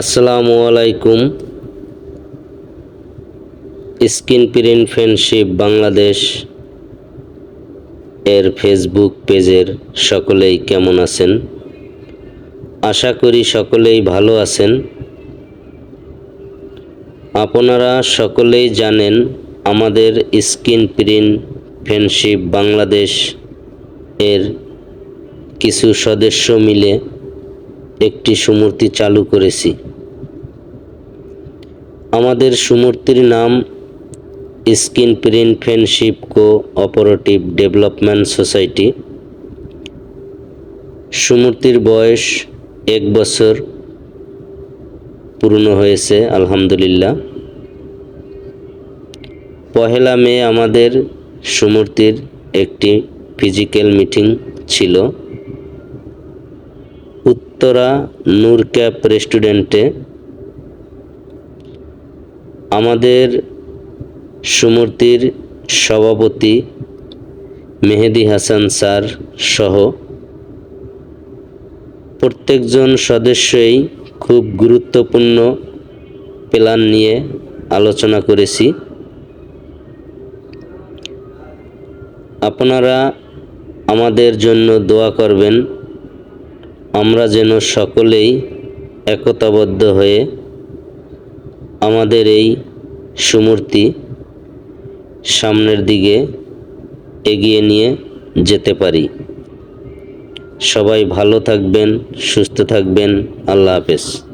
আসসালামু আলাইকুম। Skin print friendship Bangladesh এর ফেসবুক পেজের সকলেই কেমন আছেন? আশা করি সকলেই ভালো আছেন। আপনারা সকলেই জানেন আমাদের স্কিন প্রিন্ট ফ্রেন্ডশিপ বাংলাদেশ এর কিছু সদস্য মিলে একটি সুমূর্তি চালু করেছি। আমাদের সুমূর্তির নাম skin print friendship cooperative development society. সুমূর্তির বয়স এক বছর, পূর্ণ হয়েছে, আলহামদুলিল্লাহ। পহেলা মে আমাদের সুমূর্তির একটি ফিজিক্যাল মিটিং ছিল। উত্তরা নূর ক্যাপ রেস্টুরেন্টে আমাদের সুমূর্তির সভাপতি মেহেদি হাসান স্যার সহ প্রত্যেকজন সদস্যই খুব গুরুত্বপূর্ণ প্ল্যান নিয়ে আলোচনা করেছি। আপনারা আমাদের জন্য দোয়া করবেন। আমরা যেন সকলেই একতাবদ্ধ হয়ে আমাদের এই সুমূর্তি সামনের দিকে এগিয়ে নিয়ে যেতে পারি। সবাই ভালো থাকবেন, সুস্থ থাকবেন। আল্লাহ হাফেজ।